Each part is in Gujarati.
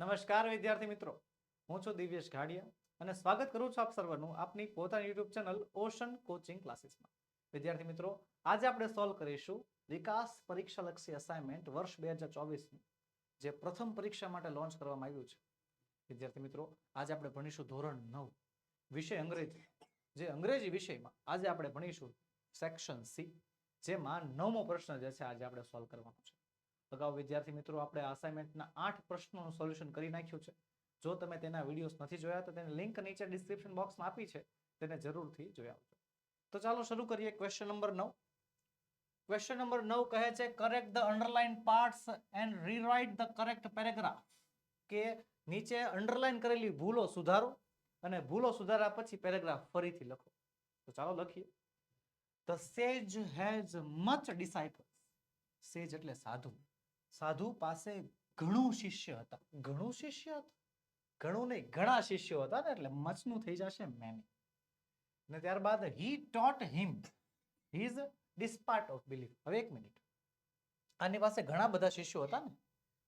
નમસ્કાર વિદ્યાર્થી મિત્રો. હું છું દિવ્યેશ ઘાડિયા અને સ્વાગત કરું છું આપ સર્વનું આપની પોતાની યુટ્યુબ ચેનલ ઓશન કોચિંગ ક્લાસીસમાં. વિદ્યાર્થી મિત્રો, આજે આપણે સોલ્વ કરીશું વિકાસ પરીક્ષા લક્ષી અસાઇનમેન્ટ વર્ષ બે હજાર ચોવીસની, જે પ્રથમ પરીક્ષા માટે લોન્ચ કરવામાં આવ્યું છે. વિદ્યાર્થી મિત્રો, આજે આપણે ભણીશું ધોરણ નવ, વિષય અંગ્રેજી. જે અંગ્રેજી વિષયમાં આજે આપણે ભણીશું સેક્શન સી જેમાં નવમો પ્રશ્ન જે છે, આજે આપણે સોલ્વ કરવાનો છે. અગાઉ વિદ્યાર્થી મિત્રો, આપણે અસાઇનમેન્ટના આઠ પ્રશ્નોનું સોલ્યુશન કરી નાખ્યું છે. જો તમે તેના વિડીયોઝ નથી જોયા, તો તેની લિંક નીચે ડિસ્ક્રિપ્શન બોક્સમાં આપી છે. તેને જરૂરથી જોઈ આવજો. તો ચાલો શરૂ કરીએ ક્વેશ્ચન નંબર નવ. ક્વેશ્ચન નંબર નવ કહે છે correct the underline parts and rewrite the correct paragraph કે નીચે અંડરલાઇન કરેલી ભૂલો સુધારો અને ભૂલો સુધારા પછી પેરેગ્રાફ ફરીથી લખો. તો ચાલો લખીએ. ધ સેજ હેઝ મચ ડિસાઇપલ્સ સેજ એટલે સાધુ. સાધુ પાસે ઘણું શિષ્ય હતા. ઘણું શિષ્ય હતા? ઘણું નહીં, ઘણા શિષ્યો હતા ને એટલે મચનું થઈ જશે મેની ને ત્યારબાદ he taught him his dispart of belief હવે એક મિનિટ આની પાસે ઘણા બધા શિષ્યો હતા ને,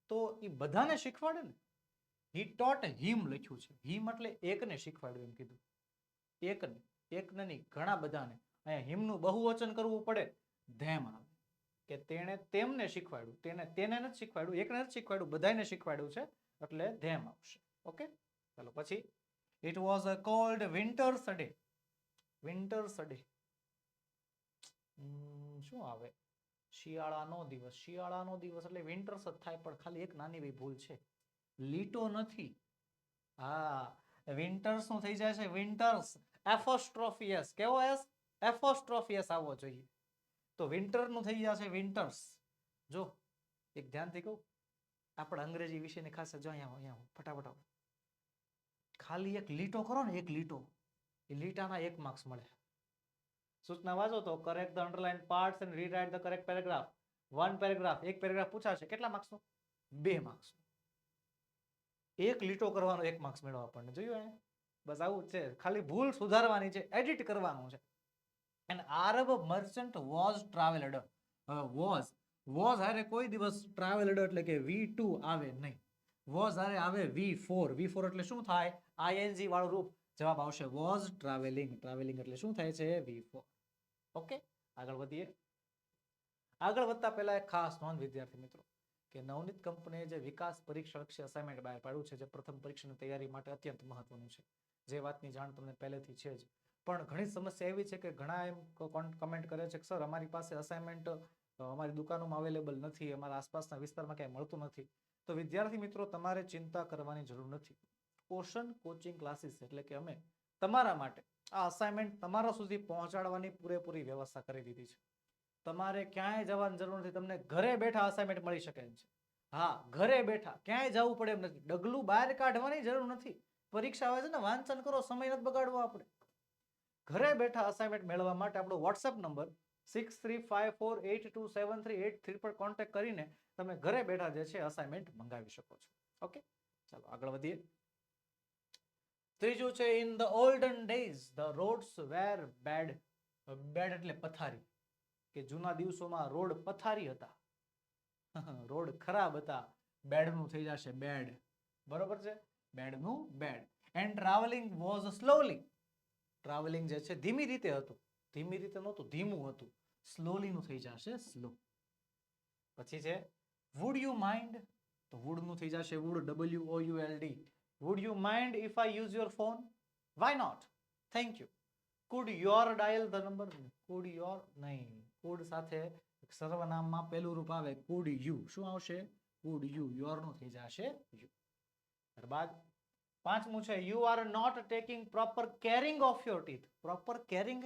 તો એ બધાને શીખવાડે ને? હી ટોટ હિમ લખ્યું છે. હિમ એટલે એકને શીખવાડ્યું એમ કીધું. એકને એકને નહીં, ઘણા બધાને. અહીંયા હિમનું બહુવચન કરવું પડે. ધેમ આવે. કે તેણે તેમને શીખવાડ્યું. તેને તેને નથી શીખવાડ્યું, એકને નથી શીખવાડ્યું બધાને શીખવાડ્યું છે, એટલે ધેમ આવશે. ઓકે? ચાલો પછી. It was a cold winter's winter's શું આવે? શિયાળાનો દિવસ. શિયાળાનો દિવસ એટલે વિન્ટર્સ જ થાય, પણ ખાલી એક નાની એવી ભૂલ છે. લીટો નથી. હા. વિન્ટર્સનું થઈ જાય છે? વિન્ટર્સ એફોસ્ટ્રોફિયસ કેવો એસ એફોસ્ટ્રોફિયસ આવવો જોઈએ. તો વિન્ટરનું થઈ જશે વિન્ટર્સ જો, એક ધ્યાનથી કહું, આપણે અંગ્રેજી વિષયની ખાસ જો અહીંયા અહીંયા ફટાફટ. ખાલી એક લીટો કરો ને, એક લીટો, એ લીટાના એક માર્ક્સ મળે. સૂચના વાંચો તો correct the underline parts and rewrite the correct paragraph one paragraph એક પેરેગ્રાફ પૂછાશે, કેટલા માર્ક્સનો બે માર્ક્સ એક લીટો કરવાનો એક માર્ક્સ મેળવો આપણને. જોયું અહીંયા બસ આવું છે. ખાલી ભૂલ સુધારવાની છે એડિટ કરવાનું છે. And Arab merchant was travelled was was હારે કોઈ દિવસ ટ્રાવેલડ એટલે કે વી ટુ આવે નહીં વોઝ હારે આવે વી ફોર વી ફોર એટલે શું થાય? આઈએનજી વાળું રૂપ. જવાબ આવશે વોઝ ટ્રાવેલિંગ ટ્રાવેલિંગ એટલે શું થાય છે? વી ફોર ઓકે આગળ વધીએ. આગળ વધતા પહેલા એક ખાસ નોંધ, વિદ્યાર્થી મિત્રો, કે નવનીત કંપનીએ જે વિકાસ પરીક્ષા લક્ષી અસાઇનમેન્ટ બહાર પાડ્યું છે, જે પ્રથમ પરીક્ષાની તૈયારી માટે અત્યંત મહત્વનું છે. જે વાતની જાણ તમને પહેલેથી છે જ. પણ ઘણી સમસ્યા એવી છે કે ઘણા એમ કમેન્ટ કરે છે કે, સર, અમારી પાસે અસાઇનમેન્ટ અમારી દુકાનોમાં અવેલેબલ નથી, અમારા આસપાસના વિસ્તારમાં ક્યાંય મળતું નથી. તો વિદ્યાર્થી મિત્રો, તમારે ચિંતા કરવાની જરૂર નથી. ઓશન કોચિંગ ક્લાસીસ એટલે કે અમે તમારા માટે આ અસાઇનમેન્ટ તમારા સુધી પહોંચાડવાની પૂરેપૂરી વ્યવસ્થા કરી દીધી છે. તમારે ક્યાંય જવાની જરૂર નથી. તમને ઘરે બેઠા અસાઇનમેન્ટ મળી શકે છે. હા, ઘરે બેઠા, ક્યાંય જવું પડે એમ નથી. ડગલું બહાર કાઢવાની જરૂર નથી. પરીક્ષા આવે છે ને, વાંચન કરો, સમય નથી બગાડવો આપણે. ઘરે બેઠા અસાઇનમેન્ટ મેળવવા માટે આપણો WhatsApp number six three five four eight two seven three eight three પર કોન્ટેક્ટ કરીને તમે ઘરે બેઠા જે છે અસાઇનમેન્ટ મંગાવી શકો છો. ઓકે ચાલો, આગળ વધીએ. ત્રીજું છે in the olden days the roads were bad bad એટલે પથારી. કે જૂના દિવસોમાં રોડ પથારી હતા. રોડ ખરાબ હતા. બેડનું થઈ જશે બેડ બરોબર છે? બેડનું bed and travelling was slowly travelling જે છે, ધીમી રીતે હતું. ધીમી રીતે નહોતું, ધીમું હતું. સ્લોલી નું થઈ જશે સ્લો પછી છે વુડ યુ માઇન્ડ તો વુડનું થઈ જશે wood W O U L D would you mind if I use your phone why not thank you could your dial the number could your નહીં. કુડ સાથે સર્વનામમાં પહેલું રૂપ આવે કુડ યુ શું આવશે? કુડ યુ યોરનું થઈ જશે યુ ત્યારબાદ પાંચમું છે. You are not taking proper caring of your teeth proper caring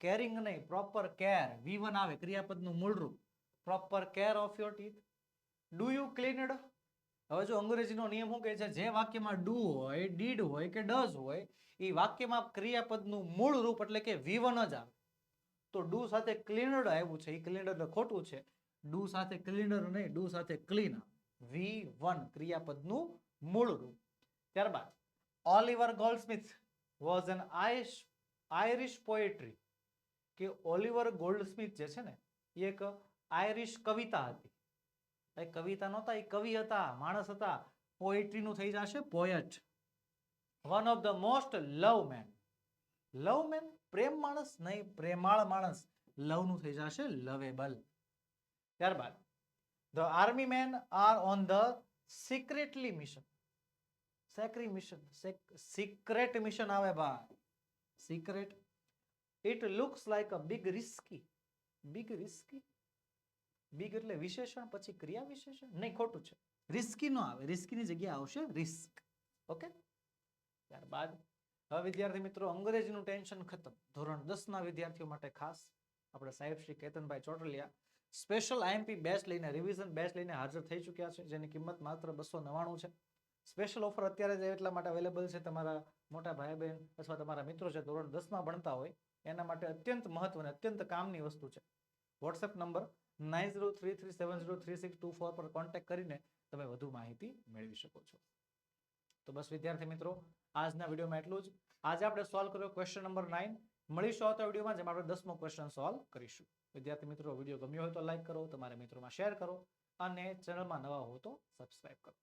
caring નહીં. પ્રોપર કેર વી વન આવે. ક્રિયાપદનું મૂળ રૂપ. Proper care of your teeth do you cleaned હવે જો અંગ્રેજીનો નિયમ શું કહે છે? જે વાક્યમાં ડુ હોય ડીડ હોય કે ડઝ હોય એ વાક્યમાં ક્રિયાપદનું મૂળ રૂપ એટલે કે વી વન જ આવે. તો ડુ સાથે ક્લીનડ આવ્યું છે. એ ક્લીનડ ખોટું છે. ડુ સાથે ક્લીનર નહીં. ડુ સાથે ક્લીન વી વન ક્રિયાપદનું મૂળ રૂપ. ત્યારબાદ, Oliver Goldsmith was an આઈશ Irish poetry કે ઓલિવર ગોલ્ડસ્મિથ જે છે ને, એ એક આયરિશ કવિતા હતી. એ કવિતા નહોતા, એ કવિ હતા, માણસ હતા, પોએટ્રીનું થઈ જશે poet. One of the most love man love man પ્રેમ માણસ નહીં, પ્રેમાળ માણસ. લવનું થઈ જશે લવેબલ ત્યારબાદ the army man are on the secretly mission secret mission secret mission આવે ભાઈ. Secret it looks like a big risky big risky big એટલે વિશેષણ, પછી ક્રિયા વિશેષણ? નહીં, ખોટું છે. રિસ્કી નો આવે. રિસ્કીની જગ્યાએ આવશે રિસ્ક ઓકે ત્યારબાદ, હવે વિદ્યાર્થી મિત્રો, અંગ્રેજીનું ટેન્શન ખતમ. ધોરણ દસ ના વિદ્યાર્થીઓ માટે ખાસ આપણે સાહેબ Shri Ketanbhai Chotaliya special IMP batch લઈને રિવિઝન બેચ લઈને હાજર થઈ ચૂક્યા છે, જેની કિંમત માત્ર બસો નવ્વાણું છે. સ્પેશિયલ ઓફર અત્યારે જ એટલા માટે અવેલેબલ છે તમારા મોટા ભાઈ બહેન અથવા તમારા મિત્રો છે ધોરણ દસમાં ભણતા હોય, એના માટે અત્યંત મહત્વની અત્યંત કામની વસ્તુ છે. WhatsApp number nine zero three three seven zero three six two four પર કોન્ટેક્ટ કરીને તમે વધુ માહિતી મેળવી શકો છો. તો બસ વિદ્યાર્થી મિત્રો, આજના વિડીયોમાં એટલું જ. આજે આપણે સોલ્વ કર્યો ક્વેશ્ચન નંબર નાઇન મળીશું આવતા વિડીયોમાં જેમાં આપણે દસમો ક્વેશ્ચન સોલ્વ કરીશું. વિદ્યાર્થી મિત્રો વીડિયો ગમ્યો હોય તો લાઈક કરો, તમારા મિત્રોમાં શેર કરો અને ચેનલમાં નવા હો તો સબસ્ક્રાઈબ કરો.